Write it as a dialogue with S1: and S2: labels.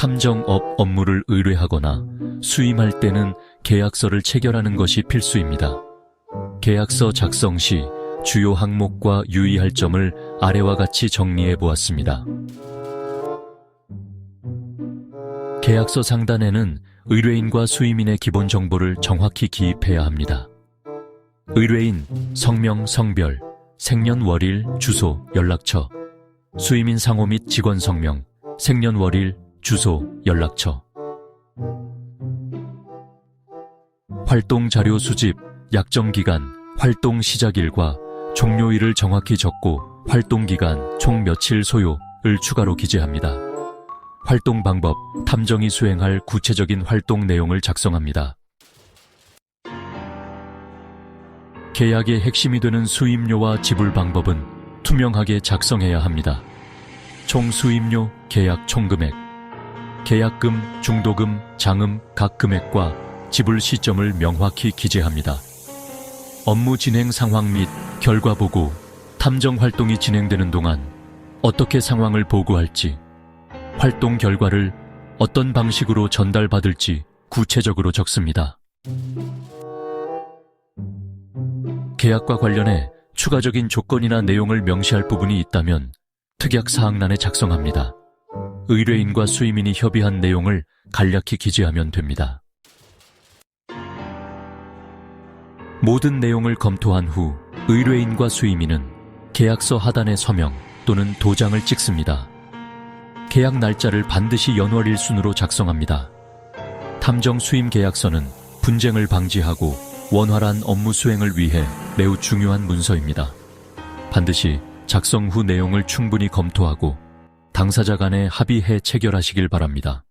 S1: 탐정업 업무를 의뢰하거나 수임할 때는 계약서를 체결하는 것이 필수입니다. 계약서 작성 시 주요 항목과 유의할 점을 아래와 같이 정리해 보았습니다. 계약서 상단에는 의뢰인과 수임인의 기본 정보를 정확히 기입해야 합니다. 의뢰인 성명, 성별, 생년월일, 주소, 연락처, 수임인 상호 및 직원 성명, 생년월일, 주소, 연락처. 활동 자료 수집, 약정 기간, 활동 시작일과 종료일을 정확히 적고 활동 기간 총 며칠 소요를 추가로 기재합니다. 활동 방법, 탐정이 수행할 구체적인 활동 내용을 작성합니다. 계약의 핵심이 되는 수임료와 지불 방법은 투명하게 작성해야 합니다. 총 수임료, 계약 총금액, 계약금, 중도금, 장음 각 금액과 지불 시점을 명확히 기재합니다. 업무 진행 상황 및 결과 보고, 탐정 활동이 진행되는 동안 어떻게 상황을 보고할지, 활동 결과를 어떤 방식으로 전달받을지 구체적으로 적습니다. 계약과 관련해 추가적인 조건이나 내용을 명시할 부분이 있다면 특약 사항란에 작성합니다. 의뢰인과 수임인이 협의한 내용을 간략히 기재하면 됩니다. 모든 내용을 검토한 후 의뢰인과 수임인은 계약서 하단에 서명 또는 도장을 찍습니다. 계약 날짜를 반드시 연월 일 순으로 작성합니다. 탐정 수임 계약서는 분쟁을 방지하고 원활한 업무 수행을 위해 매우 중요한 문서입니다. 반드시 작성 후 내용을 충분히 검토하고 당사자 간에 합의해 체결하시길 바랍니다.